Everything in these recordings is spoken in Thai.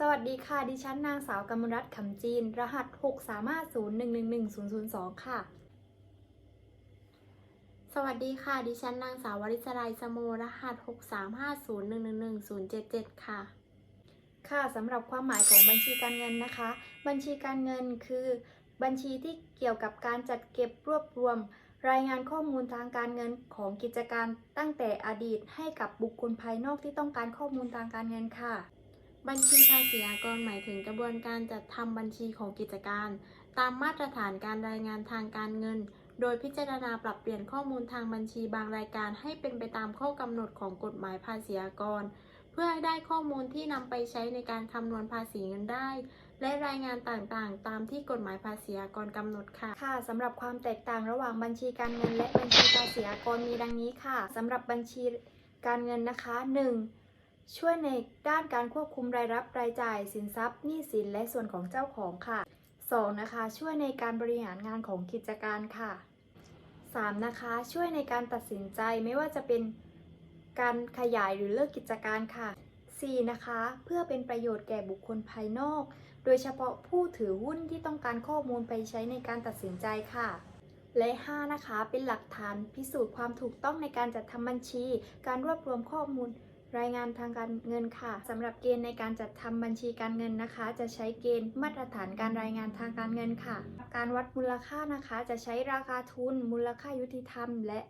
สวัสดีค่ะ ดิฉันนางสาวกมลรัตน์ขำจีน รหัส6 3 5 0 1 1 1 0 0 2 ค่ะ สวัสดีค่ะ ดิฉันนางสาววริศรัยสโมรหัส 6 3 5 0 1 1 1 0 7 7 ค่ะ ค่ะสำหรับความหมายของบัญชีการเงินนะคะ บัญชีการเงินคือ บัญชีที่เกี่ยวกับการจัดเก็บรวบรวม รายงานข้อมูลทางการเงินของกิจการตั้งแต่อดีตให้กับบุคคลภายนอกที่ต้องการข้อมูลทางการเงินค่ะ บัญชีภาษีอากรหมายถึงกระบวนการจัดทำบัญชีของกิจการ ตามมาตรฐานการรายงานทางการเงิน โดยพิจารณาปรับเปลี่ยนข้อมูลทางบัญชีบางรายการให้เป็นไปตามข้อกำหนดของกฎหมายภาษีอากร เพื่อให้ได้ข้อมูลที่นำไปใช้ในการคำนวณภาษีเงินได้ และรายงานต่างๆ ตามที่กฎหมายภาษีอากรกำหนดค่ะ ค่ะสำหรับความแตกต่างระหว่างบัญชีการเงิน และบัญชีภาษีอากรมีดังนี้ค่ะสำหรับบัญชีการเงินนะคะ 1. ช่วยในด้านการควบคุมรายรับรายจ่ายสินทรัพย์หนี้สินและส่วนของเจ้าของค่ะ 2. นะคะ ช่วยในการบริหารงานของกิจการค่ะ 3. นะคะ ช่วยในการตัดสินใจไม่ว่าจะเป็นการขยายหรือเลิกกิจการค่ะ 4. นะคะ เพื่อเป็นประโยชน์แก่บุคคลภายนอก โดยเฉพาะผู้ถือหุ้นที่ต้องการข้อมูลไปใช้ในการตัดสินใจค่ะ และ 5 นะคะ เป็นหลักฐานพิสูจน์ความถูกต้องในการจัดทำบัญชี การรวบรวมข้อมูล รายงานทางการเงินค่ะสำหรับเกณฑ์ในการจัดทำบัญชีการเงินนะคะ จะใช้เกณฑ์มาตรฐานการรายงานทางการเงินค่ะ การวัดมูลค่านะคะ จะใช้ราคาทุน มูลค่ายุติธรรม และ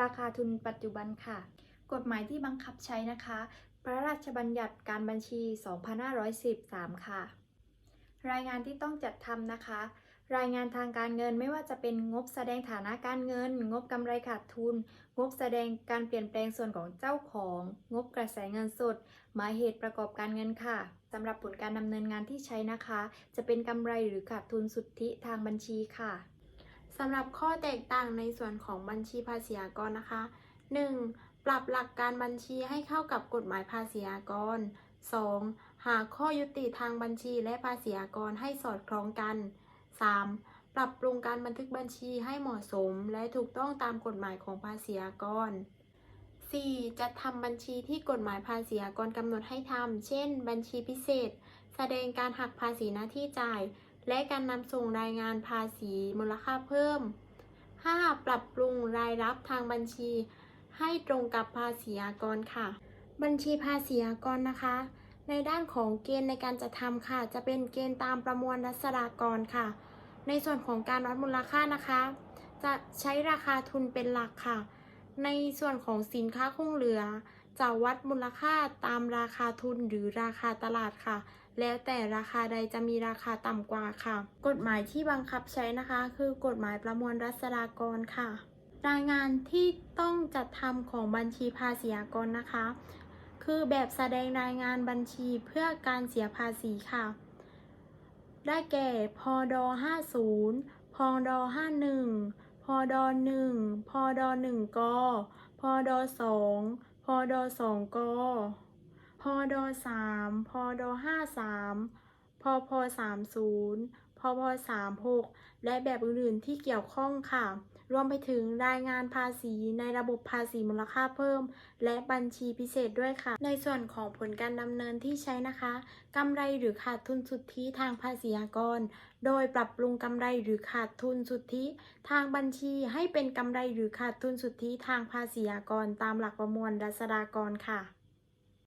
ราคาทุนปัจจุบันค่ะ กฎหมายที่บังคับใช้นะคะ พระราชบัญญัติการบัญชี 2513 ค่ะ รายงานที่ต้องจัดทำนะคะ รายงานทางการเงินไม่ว่าจะเป็นงบแสดงฐานะการเงิน งบกำไรขาดทุน งบแสดงการเปลี่ยนแปลงส่วนของเจ้าของ งบกระแสเงินสด หมายเหตุประกอบการเงินค่ะสำหรับผลการดำเนินงานที่ใช้นะคะ จะเป็นกำไรหรือขาดทุนสุทธิทางบัญชีค่ะสำหรับข้อแตกต่างในส่วนของบัญชีภาษีอากรนะคะ 1. ปรับหลักการบัญชีให้เข้ากับกฎหมายภาษีอากร 2. หาข้อยุติทางบัญชีและภาษีอากรให้สอดคล้องกัน 3. ปรับปรุงการบันทึกบัญชีให้เหมาะสม และถูกต้องตามกฎหมายของภาษีอากร 4. จัดทำบัญชีที่กฎหมายภาษีอากรกำหนดให้ทำ เช่น บัญชีพิเศษ แสดงการหักภาษีหน้าที่จ่าย และการนำส่งรายงานภาษีมูลค่าเพิ่ม 5. ปรับปรุงรายรับทางบัญชี ให้ตรงกับภาษีอากรค่ะ บัญชีภาษีอากรนะคะ ในด้านของเกณฑ์ในการจัดทำค่ะ จะเป็นเกณฑ์ตามประมวลรัษฎากรค่ะ ในส่วนของการวัดมูลค่านะคะ จะใช้ราคาทุนเป็นหลักค่ะ ในส่วนของสินค้าคงเหลือ จะวัดมูลค่าตามราคาทุนหรือราคาตลาดค่ะ แล้วแต่ราคาใดจะมีราคาต่ำกว่าค่ะ กฎหมายที่บังคับใช้นะคะ คือกฎหมายประมวลรัษฎากรค่ะ รายงานที่ต้องจัดทำของบัญชีภาษีอากรนะคะ คือแบบแสดงรายงานบัญชีเพื่อการเสียภาษีค่ะ ได้แก่พด50พด51พด1พด1กพด2พด2กพด3พด53พพ30พพ36และแบบอื่นๆที่เกี่ยวข้องค่ะ รวมไปถึงรายงานภาษีในระบบภาษีมูลค่าเพิ่ม และบัญชีพิเศษด้วยค่ะ ในส่วนของผลการดำเนินที่ใช้นะคะกำไรหรือขาดทุนสุทธิทางภาษีอากร โดยปรับปรุงกำไรหรือขาดทุนสุทธิทางบัญชีให้เป็นกำไรหรือขาดทุนสุทธิทางภาษีอากร ตามหลักประมวลรัษฎากรค่ะ